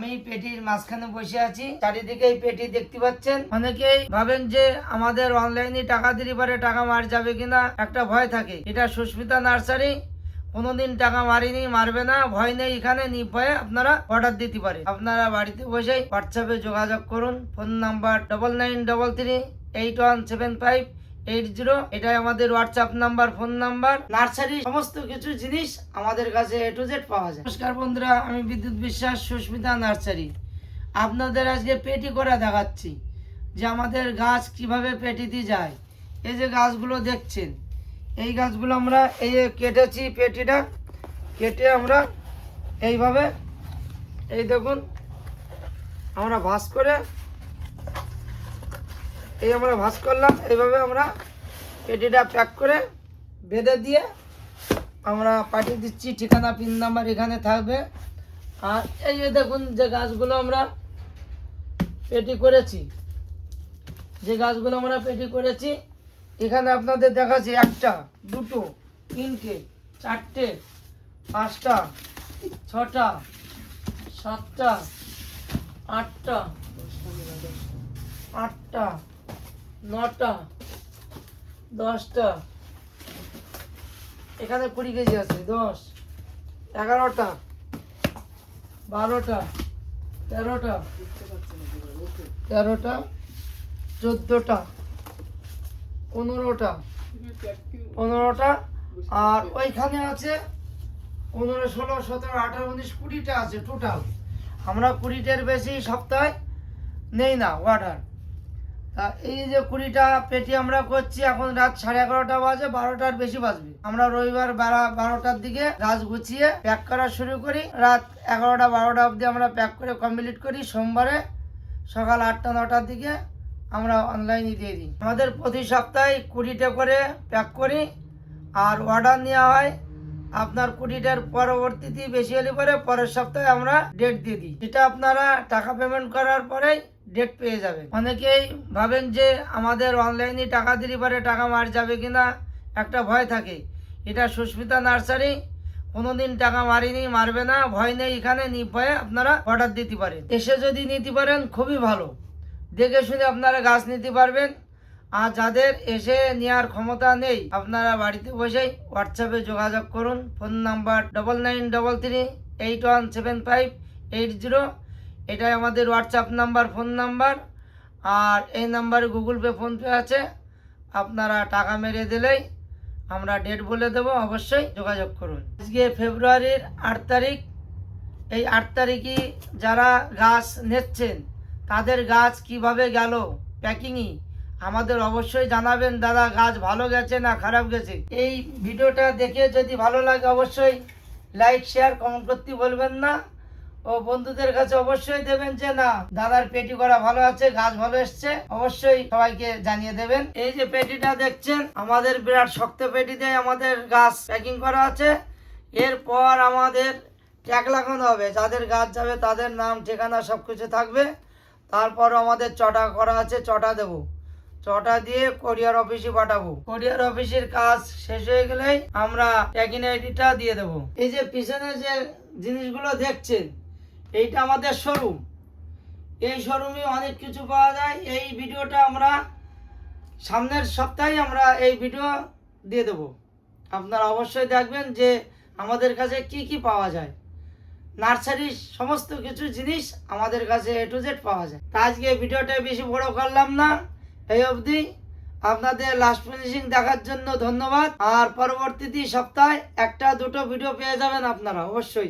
আমি পেটির মাঝখানে বসে আছি। চারিদিকে এই পেটি দেখতে পাচ্ছেন। অনেকেই ভাবেন যে আমাদের অনলাইনে টাকা দিলে পারে টাকা মার যাবে কিনা। একটা ভয় থাকে। এটা সুস্মিতা নার্সারি। কোনোদিন টাকা মারিনি, মারবে না। ভয় নেই এখানে। নির্ভয়ে আপনারা অর্ডার দিতে পারে আপনারা বাড়িতে বসেই হোয়াটসঅ্যাপে যোগাযোগ করুন। Phone number double nine double three eight one seven five eight zero, এটাই আমাদের WhatsApp number phone number nursery সমস্ত কিছু জিনিস আমাদের কাছে এ টু জেড পাওয়া যায়। নমস্কার বন্ধুরা, আমি বিদ্যুৎ বিশ্বাস, সুস্মিতা নার্সারি। আপনাদের আজকে পেটি করে দেখাচ্ছি, যে আমাদের গাছ কীভাবে পেটিতে যায়। এই যে গাছগুলো দেখছেন, এই গাছগুলো আমরা এই কেটেছি পেটিটা, কেটে আমরা এইভাবে, এই দেখুন, আমরা ভাঁজ করে এই আমরা ভাঁজ করলাম, এইভাবে আমরা পেটিটা প্যাক করে বেঁধে দিয়ে আমরা পাঠিয়ে দিচ্ছি। ঠিকানা, পিন নাম্বার এখানে থাকবে। আর এই যে দেখুন যে গাছগুলো আমরা পেটি করেছি, যে গাছগুলো আমরা পেটি করেছি, এখানে আপনাদের দেখাচ্ছি একটা, দুটো, তিনটে, চারটে, পাঁচটা, ছটা, সাতটা, আটটা আটটা নটা, দশটা, এখানে কুড়ি কেজি আছে, দশ, এগারোটা, বারোটা, তেরোটা তেরোটা, চোদ্দোটা, পনেরোটা পনেরোটা, আর ওইখানে আছে পনেরো, ষোলো, সতেরো, আঠারো, উনিশ, কুড়িটা আছে টোটাল আমরা কুড়িটার বেশি সপ্তাহে নেই না অর্ডার তা এই যে কুড়িটা পেটি আমরা করছি, এখন রাত সাড়ে এগারোটা বাজে, বারোটার বেশি বাজবে। আমরা রবিবার বেলা বারোটার দিকে গাছ গুছিয়ে প্যাক করা শুরু করি। রাত এগারোটা, বারোটা অবধি আমরা প্যাক করে কমপ্লিট করি। সোমবারে সকাল আটটা, নটার দিকে আমরা অনলাইনে দিয়ে দিই। আমাদের প্রতি সপ্তাহে কুড়িটা করে প্যাক করি। আর অর্ডার নেওয়া হয়। আপনার কুড়িটার পরবর্তীতে বেশি হলে পরে পরের সপ্তাহে আমরা ডেট দিয়ে দিই। যেটা আপনারা টাকা পেমেন্ট করার পরেই ডেট পেয়ে যাবেন। অনেকেই ভাবেন যে আমাদের অনলাইনে টাকা দিলে পরে টাকা মার যাবে কিনা, একটা ভয় থাকে। এটা সুস্মিতা নার্সারি কোনো দিন টাকা মারিনি, মারবে না, ভয় নেই, এখানে নির্ভয়ে আপনারা অর্ডার দিতে পারেন। এসে যদি নিতে পারেন, খুবই ভালো। দেখে শুনে আপনারা গাছ নিতে পারবেন। আর যাদের এসে নেওয়ার ক্ষমতা নেই, আপনারা বাড়িতে বসেই হোয়াটসঅ্যাপে যোগাযোগ করুন। Phone number double nine double three eight one seven five eight zero এটাই আমাদের হোয়াটসঅ্যাপ নাম্বার ফোন নাম্বার আর এই নাম্বারে গুগল পে ফোনপে আছে। আপনারা টাকা মেরে দিলেই আমরা ডেট বলে দেবো, অবশ্যই যোগাযোগ করুন। আজকে ফেব্রুয়ারির আট তারিখ। এই আট তারিখে যারা গাছ নিচ্ছেন, তাদের গাছ কীভাবে গেল প্যাকিংই আমাদের অবশ্যই জানাবেন, দাদা, গাছ ভালো গেছে না খারাপ গেছে? এই ভিডিওটা দেখে যদি ভালো লাগে, অবশ্যই লাইক শেয়ার কমেন্ট করতে বলবেন না। ও বন্ধুদের কাছে অবশ্যই দেবেন যে না, দাদার পেটি করা ভালো আছে, গাছ ভালো এসছে, অবশ্যই সবাইকে জানিয়ে দেবেন। এই যে পেটিটা দেখছেন, আমাদের বিরাট শক্ত পেটি পেটিতে আমাদের গাছ প্যাকিং করা আছে। এরপর আমাদের ট্যাগ লাগানো হবে, যাদের গাছ যাবে তাদের নাম, ঠিকানা সব কিছু থাকবে। তারপর আমাদের চটা করা আছে, চটা দেবো। চটা দিয়ে কোরিয়ার অফিসে পাঠাবো। কোরিয়ার অফিসের কাজ শেষ হয়ে গেলেই আমরা ট্যাগিন আইডিটা দিয়ে দেবো। এই যে পিছনে যে জিনিসগুলো দেখছেন এইটা আমাদের শোরুম এই শোরুমে অনেক কিছু পাওয়া যায়। এই ভিডিওটা আমরা সামনের সপ্তাহে আমরা এই ভিডিও দিয়ে দেবো। আপনারা অবশ্যই দেখবেন যে আমাদের কাছে কি কি পাওয়া যায়। নার্সারির সমস্ত কিছু জিনিস আমাদের কাছে এ টু জেড পাওয়া যায়। তা আজকে ভিডিওটা বেশি বড় করলাম না। এই অবধি আপনাদের লাস্ট ফিনিশিং দেখার জন্য ধন্যবাদ। আর পরবর্তীতে সপ্তাহে একটা দুটো ভিডিও পেয়ে যাবেন আপনারা, অবশ্যই।